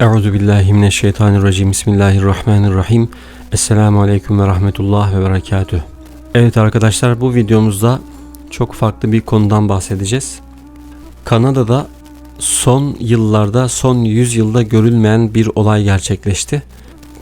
Euzu billahi mineşşeytanirracim. Bismillahirrahmanirrahim. Esselamu aleyküm ve rahmetullah ve berekatüh. Evet arkadaşlar bu videomuzda çok farklı bir konudan bahsedeceğiz. Kanada'da son yıllarda, son 100 yılda görülmeyen bir olay gerçekleşti.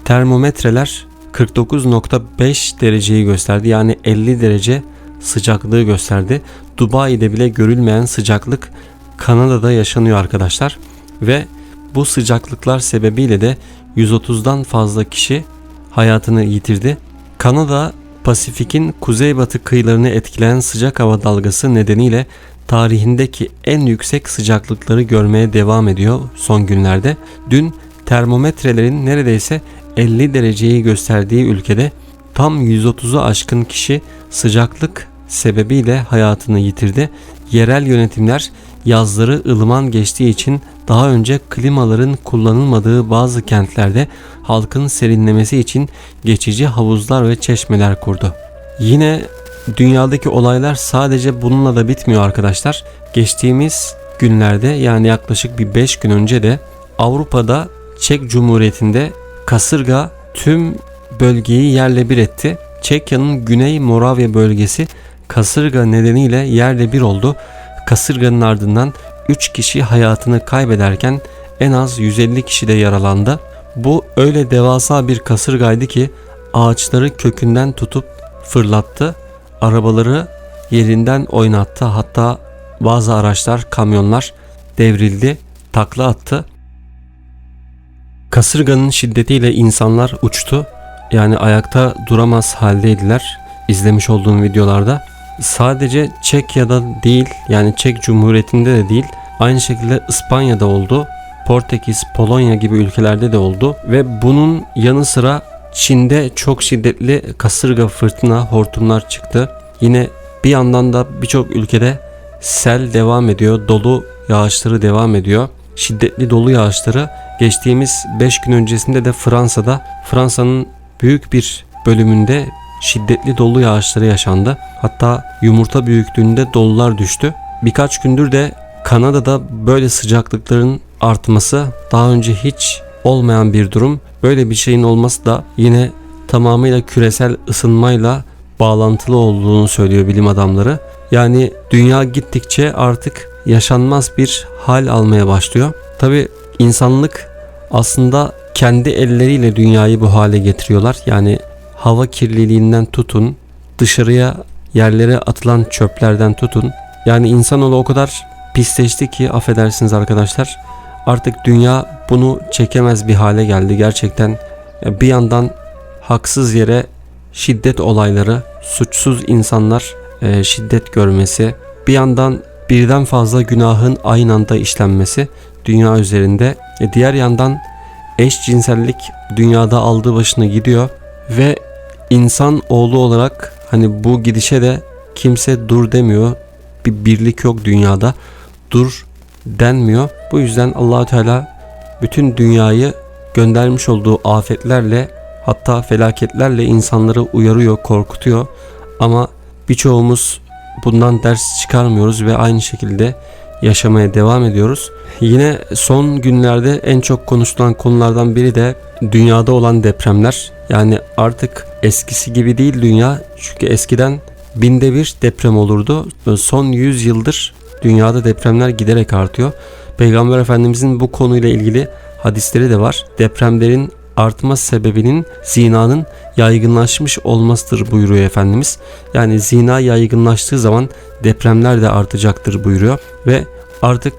Termometreler 49.5 dereceyi gösterdi. Yani 50 derece sıcaklığı gösterdi. Dubai'de bile görülmeyen sıcaklık Kanada'da yaşanıyor arkadaşlar. Ve bu sıcaklıklar sebebiyle de 130'dan fazla kişi hayatını yitirdi. Kanada Pasifik'in kuzeybatı kıyılarını etkileyen sıcak hava dalgası nedeniyle tarihindeki en yüksek sıcaklıkları görmeye devam ediyor son günlerde. Dün termometrelerin neredeyse 50 dereceyi gösterdiği ülkede tam 130'u aşkın kişi sıcaklık sebebiyle hayatını yitirdi. Yerel yönetimler yazları ılıman geçtiği için daha önce klimaların kullanılmadığı bazı kentlerde halkın serinlemesi için geçici havuzlar ve çeşmeler kurdu. Yine dünyadaki olaylar sadece bununla da bitmiyor arkadaşlar. Geçtiğimiz günlerde yani yaklaşık bir 5 gün önce de Avrupa'da Çek Cumhuriyeti'nde kasırga tüm bölgeyi yerle bir etti. Çekya'nın Güney Moravya bölgesi kasırga nedeniyle yerle bir oldu. Kasırganın ardından 3 kişi hayatını kaybederken en az 150 kişi de yaralandı. Bu öyle devasa bir kasırgaydı ki ağaçları kökünden tutup fırlattı. Arabaları yerinden oynattı. Hatta bazı araçlar, kamyonlar devrildi, takla attı. Kasırganın şiddetiyle insanlar uçtu. Yani ayakta duramaz haldeydiler. İzlemiş olduğum videolarda sadece Çekya'da değil yani Çek Cumhuriyeti'nde de değil aynı şekilde İspanya'da oldu. Portekiz, Polonya gibi ülkelerde de oldu ve bunun yanı sıra Çin'de çok şiddetli kasırga, fırtına, hortumlar çıktı. Yine bir yandan da birçok ülkede sel devam ediyor, dolu yağışları devam ediyor. Şiddetli dolu yağışları geçtiğimiz 5 gün öncesinde de Fransa'da Fransa'nın büyük bir bölümünde şiddetli dolu yağışları yaşandı. Hatta yumurta büyüklüğünde dolular düştü. Birkaç gündür de Kanada'da böyle sıcaklıkların artması daha önce hiç olmayan bir durum. Böyle bir şeyin olması da yine tamamıyla küresel ısınmayla bağlantılı olduğunu söylüyor bilim adamları. Yani dünya gittikçe artık yaşanmaz bir hal almaya başlıyor. Tabi insanlık aslında kendi elleriyle dünyayı bu hale getiriyorlar. Yani hava kirliliğinden tutun, dışarıya yerlere atılan çöplerden tutun. Yani insanoğlu o kadar pisleşti ki affedersiniz arkadaşlar. Artık dünya bunu çekemez bir hale geldi gerçekten. Bir yandan haksız yere şiddet olayları, suçsuz insanlar e, şiddet görmesi, bir yandan birden fazla günahın aynı anda işlenmesi dünya üzerinde. E, diğer yandan eşcinsellik dünyada aldığı başını gidiyor ve insan oğlu olarak hani bu gidişe de kimse dur demiyor. Bir birlik yok dünyada. Dur denmiyor. Bu yüzden Allahü Teala bütün dünyayı göndermiş olduğu afetlerle hatta felaketlerle insanları uyarıyor, korkutuyor. Ama birçoğumuz bundan ders çıkarmıyoruz ve aynı şekilde yaşamaya devam ediyoruz. Yine son günlerde en çok konuşulan konulardan biri de dünyada olan depremler. Yani artık eskisi gibi değil dünya. Çünkü eskiden binde bir deprem olurdu. Son 100 yıldır dünyada depremler giderek artıyor. Peygamber Efendimizin bu konuyla ilgili hadisleri de var. Depremlerin artma sebebinin zinanın yaygınlaşmış olmasıdır buyuruyor Efendimiz. Yani zina yaygınlaştığı zaman depremler de artacaktır buyuruyor. Ve artık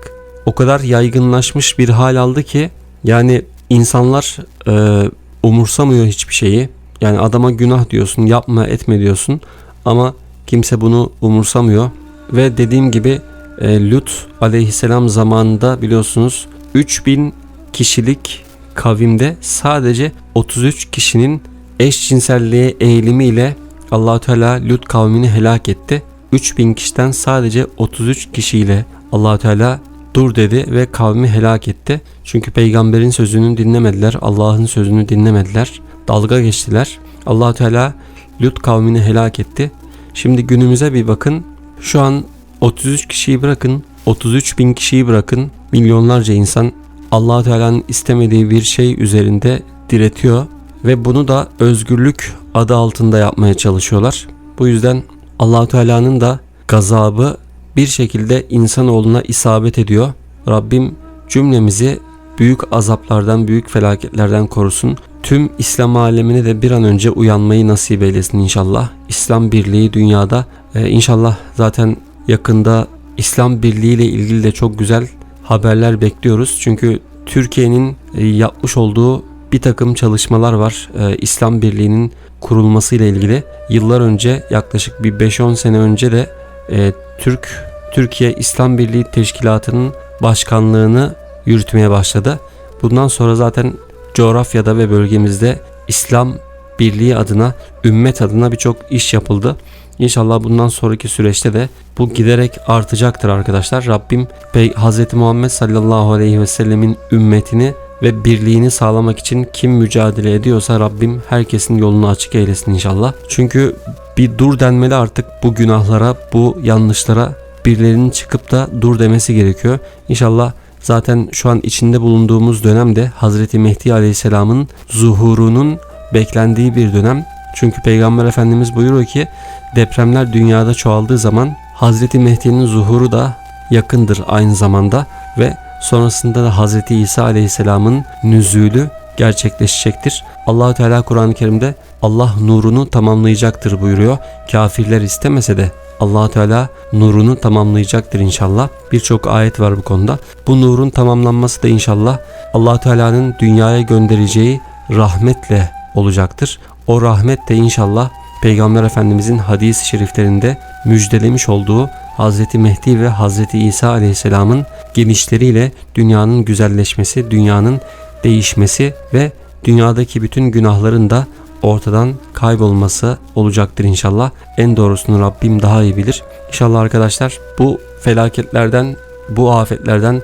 o kadar yaygınlaşmış bir hal aldı ki yani insanlar e, umursamıyor hiçbir şeyi. Yani adama günah diyorsun, yapma etme diyorsun ama kimse bunu umursamıyor. Ve dediğim gibi e, Lut aleyhisselam zamanında biliyorsunuz 3000 kişilik kavimde sadece 33 kişinin eşcinselliğe eğilimiyle allah Teala Lut kavmini helak etti. 3000 kişiden sadece 33 kişiyle allah Teala dur dedi ve kavmi helak etti. Çünkü peygamberin sözünü dinlemediler, Allah'ın sözünü dinlemediler. Dalga geçtiler. allah Teala Lut kavmini helak etti. Şimdi günümüze bir bakın. Şu an 33 kişiyi bırakın, 33 bin kişiyi bırakın. Milyonlarca insan allah Teala'nın istemediği bir şey üzerinde diretiyor ve bunu da özgürlük adı altında yapmaya çalışıyorlar. Bu yüzden allah Teala'nın da gazabı bir şekilde insanoğluna isabet ediyor. Rabbim cümlemizi büyük azaplardan, büyük felaketlerden korusun. Tüm İslam alemine de bir an önce uyanmayı nasip eylesin inşallah. İslam birliği dünyada e, inşallah zaten yakında İslam birliği ile ilgili de çok güzel haberler bekliyoruz. Çünkü Türkiye'nin e, yapmış olduğu bir takım çalışmalar var. E, İslam birliğinin kurulması ile ilgili. Yıllar önce yaklaşık bir 5-10 sene önce de e, Türk Türkiye İslam Birliği Teşkilatı'nın başkanlığını yürütmeye başladı. Bundan sonra zaten coğrafyada ve bölgemizde İslam Birliği adına, ümmet adına birçok iş yapıldı. İnşallah bundan sonraki süreçte de bu giderek artacaktır arkadaşlar. Rabbim Hz. Muhammed sallallahu aleyhi ve sellemin ümmetini ve birliğini sağlamak için kim mücadele ediyorsa Rabbim herkesin yolunu açık eylesin inşallah. Çünkü bir dur denmeli artık bu günahlara, bu yanlışlara birilerinin çıkıp da dur demesi gerekiyor. İnşallah zaten şu an içinde bulunduğumuz dönemde Hazreti Mehdi Aleyhisselam'ın zuhurunun beklendiği bir dönem. Çünkü Peygamber Efendimiz buyuruyor ki depremler dünyada çoğaldığı zaman Hazreti Mehdi'nin zuhuru da yakındır aynı zamanda ve sonrasında da Hazreti İsa Aleyhisselam'ın nüzulü gerçekleşecektir. Allahu Teala Kur'an-ı Kerim'de Allah nurunu tamamlayacaktır buyuruyor. Kafirler istemese de allah Teala nurunu tamamlayacaktır inşallah. Birçok ayet var bu konuda. Bu nurun tamamlanması da inşallah allah Teala'nın dünyaya göndereceği rahmetle olacaktır. O rahmet de inşallah Peygamber Efendimizin hadis-i şeriflerinde müjdelemiş olduğu Hz. Mehdi ve Hz. İsa Aleyhisselam'ın gelişleriyle dünyanın güzelleşmesi, dünyanın değişmesi ve dünyadaki bütün günahların da ortadan kaybolması olacaktır inşallah. En doğrusunu Rabbim daha iyi bilir. İnşallah arkadaşlar bu felaketlerden, bu afetlerden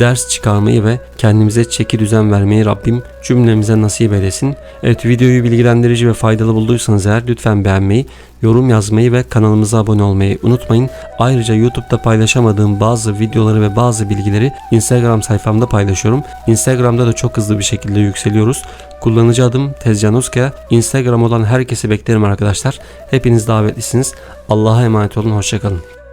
ders çıkarmayı ve kendimize çeki düzen vermeyi Rabbim cümlemize nasip eylesin. Evet videoyu bilgilendirici ve faydalı bulduysanız eğer lütfen beğenmeyi, yorum yazmayı ve kanalımıza abone olmayı unutmayın. Ayrıca YouTube'da paylaşamadığım bazı videoları ve bazı bilgileri Instagram sayfamda paylaşıyorum. Instagram'da da çok hızlı bir şekilde yükseliyoruz. Kullanıcı adım Tezcan Uzkaya. Instagram olan herkesi beklerim arkadaşlar. Hepiniz davetlisiniz. Allah'a emanet olun. Hoşçakalın.